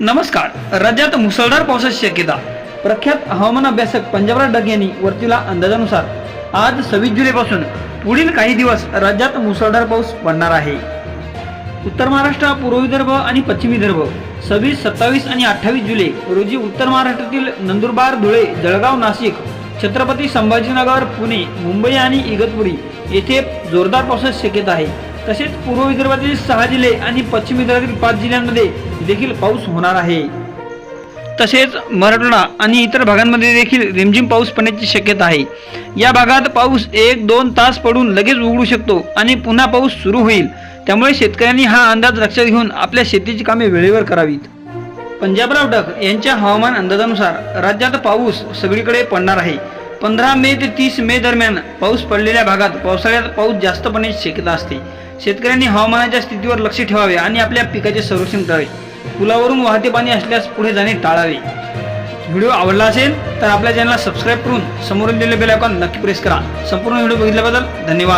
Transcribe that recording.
नमस्कार. राज्यात मुसळधार पावसाची शक्यता. प्रख्यात हवामान अभ्यासक पंजाबराव डग यांनी वर्तीला अंदाजानुसार आज सव्वीस जुलैपासून पुढील काही दिवस राज्यात मुसळधार पाऊस पडणार आहे. उत्तर महाराष्ट्र पूर्व विदर्भ आणि पश्चिम विदर्भ सव्वीस सत्तावीस आणि अठ्ठावीस जुलै रोजी उत्तर महाराष्ट्रातील नंदुरबार धुळे जळगाव नाशिक छत्रपती संभाजीनगर पुणे मुंबई आणि इगतपुरी येथे जोरदार पावसाची शक्यता आहे. तसेच पूर्व विदर्भातील सहा जिल्हे आणि पश्चिम विदर्भातील पाच जिल्ह्यांमध्ये देखील पाऊस होणार आहे. तसेच मराठवाडा आणि इतर भागांमध्ये देखील रिमझिम पाऊस पडण्याची शक्यता आहे. या भागात पाऊस एक दोन तास पडून लगेच उघडू शकतो आणि पुन्हा पाऊस सुरू होईल. त्यामुळे शेतकऱ्यांनी हा अंदाज लक्षात घेऊन आपल्या शेतीची कामे वेळेवर करावीत. पंजाबराव डक यांच्या हवामान अंदाजानुसार राज्यात पाऊस सगळीकडे पडणार आहे. पंधरा मे ते तीस मे दरम्यान पाऊस पडलेल्या भागात पावसाळ्यात पाऊस जास्त पडण्याची शक्यता असते. शेतकऱ्यांनी हवामानाच्या स्थितीवर लक्ष ठेवावे आणि आपल्या पिकाचे संरक्षण करावे. पुलावरून वाहते पाणी असल्यास पुढे जाणे टाळावे. व्हिडिओ आवडला असेल तर आपल्या चॅनलला सबस्क्राईब करून समोरून दिलेले बेल आयकॉन नक्की प्रेस करा. संपूर्ण व्हिडिओ बघितल्याबद्दल धन्यवाद.